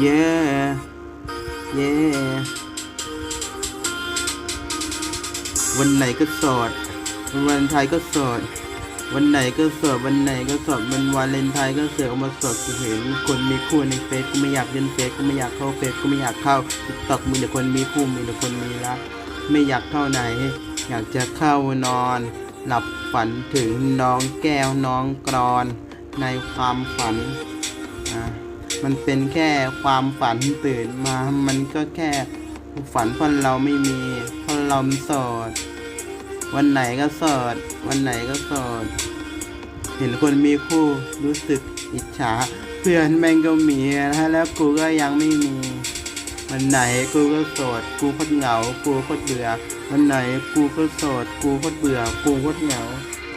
เย่เย่วันไหนก็โสดวันไทน์ก็โสดวันไหนก็โสดวันไหนก็โสดวันวาเลนไทน์ก็เสือกเอามาโสดกูเห็นคนมีคู่ในเฟซกูไม่อยากเล่นเฟซกูไม่อยากเข้าเฟซกูไม่อยากเข้าติ๊กต็อกมีแต่คนมีคู่มีแต่คนมีรัก ไม่อยากเข้าไหน อยากจะเข้านอน หลับฝันถึงน้องแก้วน้องกรอน ในความฝันอะ มันเป็นแค่ความฝันตื่นมา มันก็แค่ฝันเพราะเราไม่มีเพราะเราโสด วันไหนก็โสด วันไหนก็โสด เห็นคนมีคู่รู้สึกอิจฉา เพื่อนแม่งก็มีนะแล้วกูก็ยังไม่มี วันไหนกูก็โสด กูโคตรเหงา กูโคตรเบื่อ วันไหนกูก็โสด กูโคตรเบื่อ กูโคตรเหงา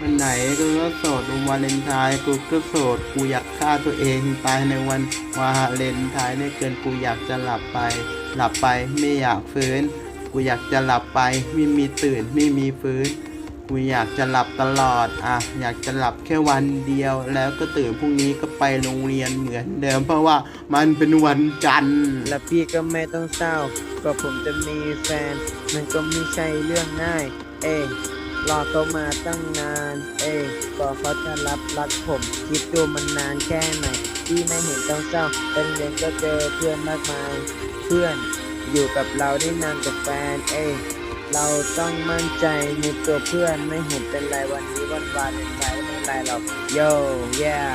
วันไหนกูก็โสดวันวาเลนไทน์กูก็โสดกูอยากฆ่าตัวเองตายในวันวาเลนไทน์เนี่ยเกินกูอยากจะหลับไป หลับไปไม่อยากฟื้น กูอยากจะหลับไปไม่มีตื่นไม่มีฟื้น กูอยากจะหลับตลอดอะอยากจะหลับแค่วันเดียว แล้วก็ตื่นพรุ่งนี้ก็ไปโรงเรียนเหมือนเดิม เพราะว่ามันเป็นวันจันทร์และพี่ก็ไม่ต้องเศร้า ก็ผมจะมีแฟน มันก็ไม่ใช่เรื่องง่าย เอ้ รอเขามาตั้งนาน เอ้ยกว่าเขาจะรับรักผม คิดดูมันนานแค่ไหนที่ไม่เห็นต้องเศร้าเป็นเรียนก็เจอเพื่อนมากมาย เพื่อนอยู่กับเราได้นานกับแฟน เอ้ยเราต้องมั่นใจในตัวเพื่อนไม่เห็นเป็นไรวันนี้วันวาเลนไรไม่เป็นไรหรอกโย่ yeah